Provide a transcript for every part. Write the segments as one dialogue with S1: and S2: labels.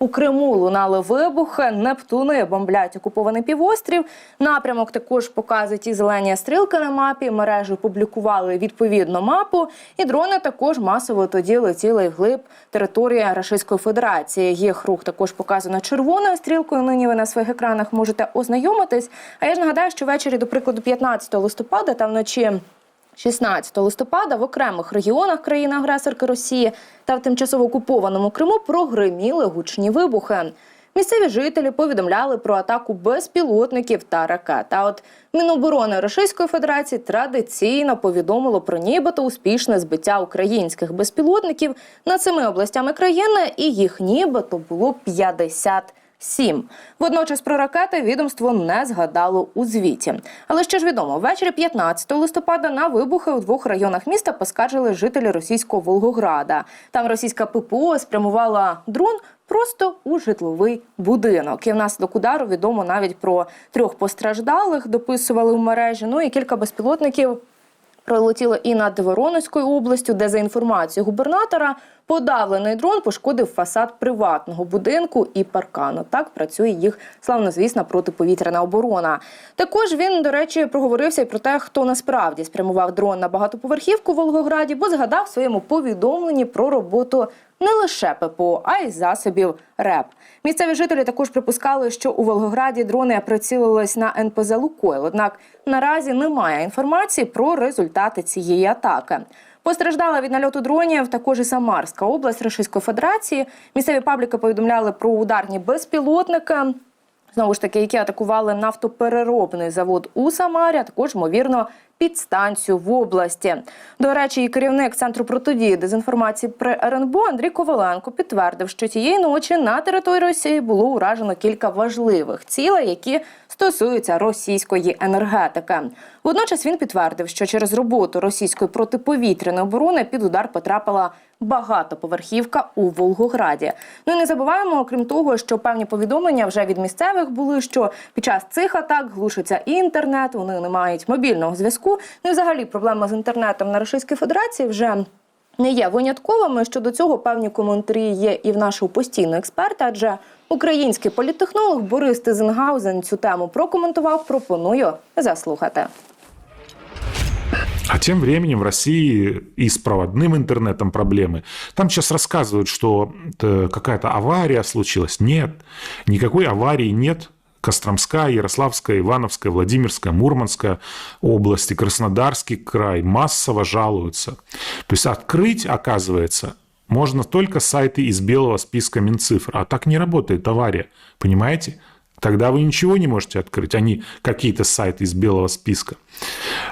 S1: У Криму лунали вибухи, Нептуни бомблять окупований півострів. Напрямок також показують і зелені стрілки на мапі. Мережі публікували відповідну мапу, і дрони також масово тоді летіли вглиб території Російської Федерації. Їх рух також показано червоною стрілкою. Нині ви на своїх екранах можете ознайомитись. А я ж нагадаю, що ввечері, до прикладу, 15 листопада та вночі. 16 листопада в окремих регіонах країни-агресорки Росії та в тимчасово окупованому Криму прогриміли гучні вибухи. Місцеві жителі повідомляли про атаку безпілотників та ракет. А от Міноборони Російської Федерації традиційно повідомило про нібито успішне збиття українських безпілотників над цими областями країни, і їх нібито було 50 Сім водночас про ракети відомство не згадало у звіті. Але ще ж відомо, ввечері 15 листопада на вибухи у двох районах міста поскаржили жителі російського Волгограда. Там російська ППО спрямувала дрон просто у житловий будинок. І внаслідок удару відомо навіть про трьох постраждалих, дописували в мережі. Ну і кілька безпілотників пролетіло і над Воронезькою областю, де за інформацією губернатора подавлений дрон пошкодив фасад приватного будинку і паркану. Так працює їх славнозвісна протиповітряна оборона. Також він, до речі, проговорився і про те, хто насправді спрямував дрон на багатоповерхівку в Волгограді, бо згадав в своєму повідомленні про роботу не лише ППО, а й засобів РЕП. Місцеві жителі також припускали, що у Волгограді дрони прицілились на НПЗ Лукойл. Однак наразі немає інформації про результати цієї атаки. Постраждала від нальоту дронів також і Самарська область Російської Федерації. Місцеві пабліки повідомляли про ударні безпілотники. Знову ж таки, які атакували нафтопереробний завод у Самарі, а також ймовірно підстанцію в області. До речі, і керівник центру протидії дезінформації при РНБО Андрій Коваленко підтвердив, що тієї ночі на території Росії було уражено кілька важливих цілей, які стосуються російської енергетики. Водночас він підтвердив, що через роботу російської протиповітряної оборони під удар потрапила багатоповерхівка у Волгограді. Ну і не забуваємо, окрім того, що певні повідомлення вже від місцевих були, що під час цих атак глушиться інтернет, вони не мають мобільного зв'язку. Ну і взагалі проблема з інтернетом на Російській Федерації вже Не є винятковими щодо цього певні коментарі є і в нашого постійного експерта, адже український політтехнолог Борис Тизенгаузен цю тему прокоментував. Пропоную заслухати.
S2: А тем временем в России и с проводным интернетом проблемы. Там сейчас рассказывают, что э, какая-то авария случилась. Нет, никакой аварии нет. Костромская, Ярославская, Ивановская, Владимирская, Мурманская области, Краснодарский край массово жалуются. То есть открыть, оказывается, можно только сайты из белого списка Минцифр. А так не работает авария. Понимаете? Тогда вы ничего не можете открыть, а не какие-то сайты из белого списка.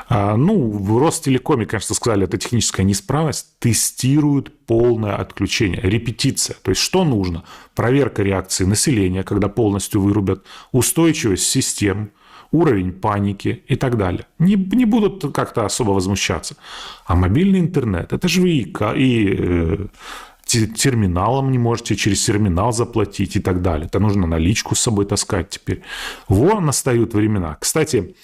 S2: А, ну, в Ростелекоме, конечно, сказали, это техническая неисправность. Тестируют полное отключение, репетиция. То есть, что нужно? Проверка реакции населения, когда полностью вырубят, устойчивость систем, уровень паники и так далее. Не, не будут как-то особо возмущаться. А мобильный интернет, это же и, и э, терминалом не можете через терминал заплатить и так далее. Это нужно наличку с собой таскать теперь. Во, настают времена. Кстати,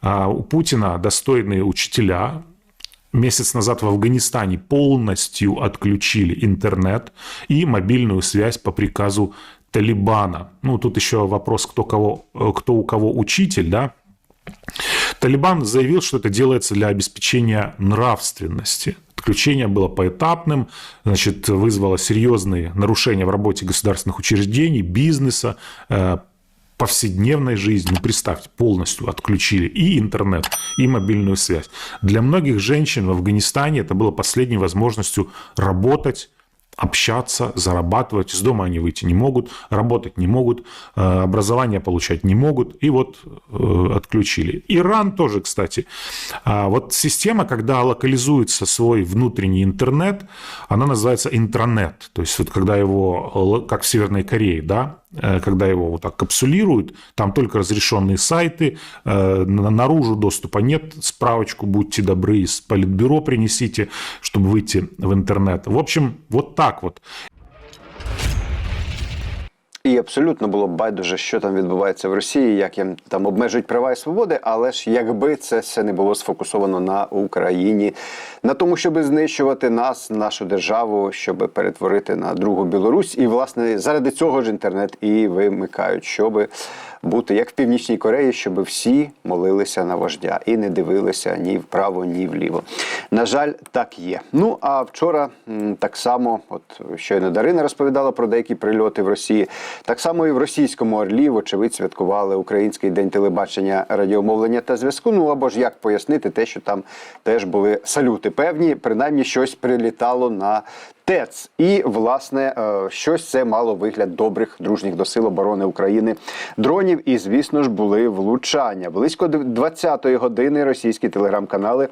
S2: а, у Путина достойные учителя месяц назад в Афганистане полностью отключили интернет и мобильную связь по приказу Талибана. Ну, тут еще вопрос, кто, кого, кто у кого учитель, да? Талибан заявил, что это делается для обеспечения нравственности. Отключение было поэтапным, значит, вызвало серьезные нарушения в работе государственных учреждений, бизнеса, э, повседневной жизни. Ну, представьте, полностью отключили и интернет, и мобильную связь. Для многих женщин в Афганистане это было последней возможностью работать, общаться, зарабатывать. Из дома они выйти не могут, работать не могут, э, образование получать не могут. И вот э, отключили. Иран тоже, кстати. А вот система, когда локализуется свой внутренний интернет, она называется интранет. То есть вот когда его, как в Северной Корее, да, э, когда его вот так капсулируют, там только разрешенные сайты, наружу доступа нет, справочку будьте добры, из политбюро принесите, чтобы выйти в интернет. В общем, вот так вот.
S3: І абсолютно було б байдуже, що там відбувається в Росії, як їм там обмежують права і свободи. Але ж якби це все не було сфокусовано на Україні, на тому, щоб знищувати нас, нашу державу, щоб перетворити на другу Білорусь, і власне заради цього ж інтернет і вимикають, щоб бути як в північній Кореї, щоб всі молилися на вождя і не дивилися ні вправо, ні вліво. На жаль, так є. Ну а вчора так само, от щойно Дарина розповідала про деякі прильоти в Росії. Так само і в російському Орлі, вочевидь, святкували Український день телебачення, радіомовлення та зв'язку. Ну або ж як пояснити те, що там теж були салюти певні, принаймні щось прилітало на. ТЕЦ і власне е, щось це мало вигляд добрих дружніх до сил оборони України дронів. І звісно ж були влучання. Близько 20-ї години російські телеграм-канали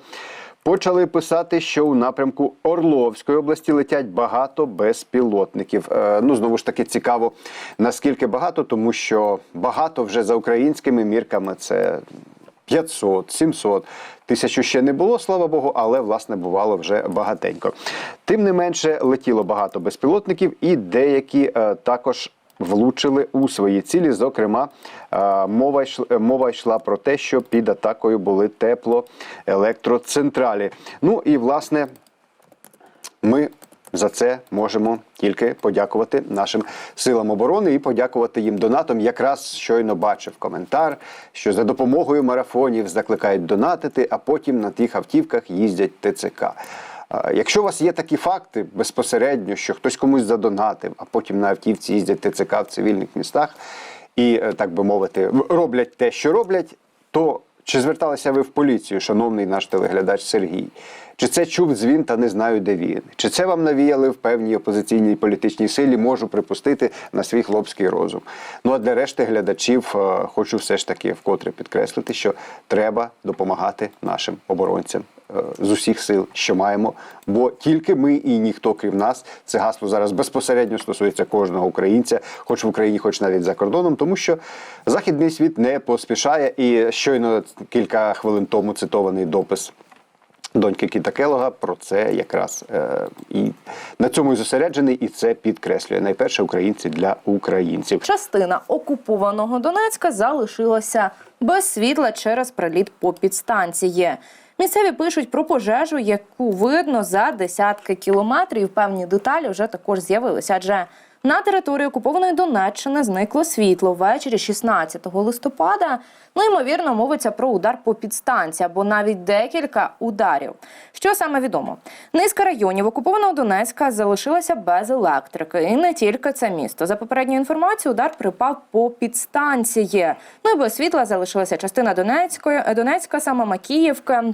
S3: почали писати, що у напрямку Орловської області летять багато безпілотників. Е, Ну знову ж таки цікаво, наскільки багато, тому що багато вже за українськими мірками це 500, 700. Тисячу ще не було, слава Богу, але власне бувало вже багатенько. Тим не менше, летіло багато безпілотників, і деякі е, також влучили у свої цілі. Зокрема, е, мова йшла, мова йшла про те, що під атакою були теплоелектроцентралі. Ну і власне. Ми за це можемо тільки подякувати нашим силам оборони і подякувати їм донатом. Якраз щойно бачив коментар, що за допомогою марафонів закликають донатити, а потім на тих автівках їздять ТЦК. Якщо у вас є такі факти безпосередньо, що хтось комусь задонатив, а потім на автівці їздять ТЦК в цивільних містах і, е, так би мовити, роблять те, що роблять, то чи зверталися ви в поліцію, шановний наш телеглядач Сергій? Чи це чув дзвін та не знаю, де він? Чи це вам навіяли в певній опозиційній політичній силі? Можу припустити на свій хлопський розум. Ну а для решти глядачів е, хочу все ж таки вкотре підкреслити, що треба допомагати нашим оборонцям з усіх сил, що маємо. Бо тільки ми і ніхто крім нас, це гасло зараз безпосередньо стосується кожного українця, хоч в Україні, хоч навіть за кордоном, тому що західний світ не поспішає. І щойно кілька хвилин тому цитований допис доньки Кіта Келога про це якраз е, і на цьому і зосереджений, і це підкреслює найперше українці для українців.
S1: Частина окупованого Донецька залишилася без світла через приліт по підстанції. Місцеві пишуть про пожежу, яку видно за десятки кілометрів. Певні деталі вже також з'явилися. Адже на території окупованої Донеччини зникло світло ввечері 16 листопада. Ну, ймовірно, мовиться про удар по підстанції або навіть декілька ударів. Що саме відомо? Низка районів окупованого Донецька залишилася без електрики, і не тільки це місто. За попередньою інформацією, удар припав по підстанції. Ну і без світла залишилася частина Донецької, Донецька, саме Макіївка.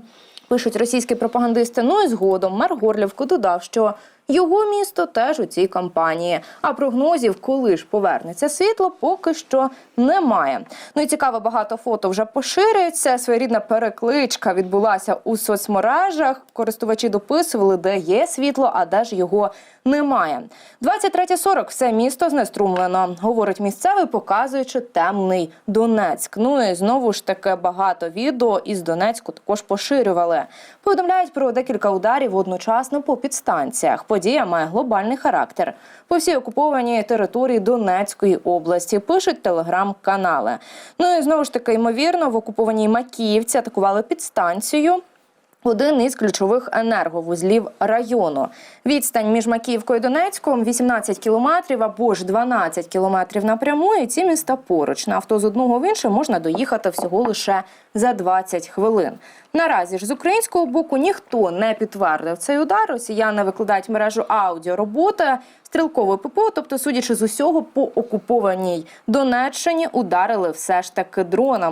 S1: Пишуть російські пропагандисти. Ну і згодом мер Горлівко додав, що його місто теж у цій кампанії. А прогнозів, коли ж повернеться світло, поки що немає. Ну і цікаво, багато фото вже поширюється. Своєрідна перекличка відбулася у соцмережах. Користувачі дописували, де є світло, а де ж його немає. 23.40 все місто знеструмлено, говорить місцевий, показуючи темний Донецьк. Ну і знову ж таки багато відео із Донецьку також поширювали. Повідомляють про декілька ударів одночасно по підстанціях. Подія має глобальний характер. По всій окупованій території Донецької області пишуть телеграм-канали. Ну і знову ж таки, ймовірно, в окупованій Макіївці атакували підстанцію. Один із ключових енерговузлів району. Відстань між Макіївкою і Донецьком 18 кілометрів або ж 12 кілометрів напряму. І ці міста поруч. На авто з одного в інше можна доїхати всього лише за 20 хвилин. Наразі ж з українського боку ніхто не підтвердив цей удар. Росіяни викладають мережу аудіороботи стрілкової ППО. Тобто, судячи з усього, по окупованій Донеччині ударили все ж таки дронами.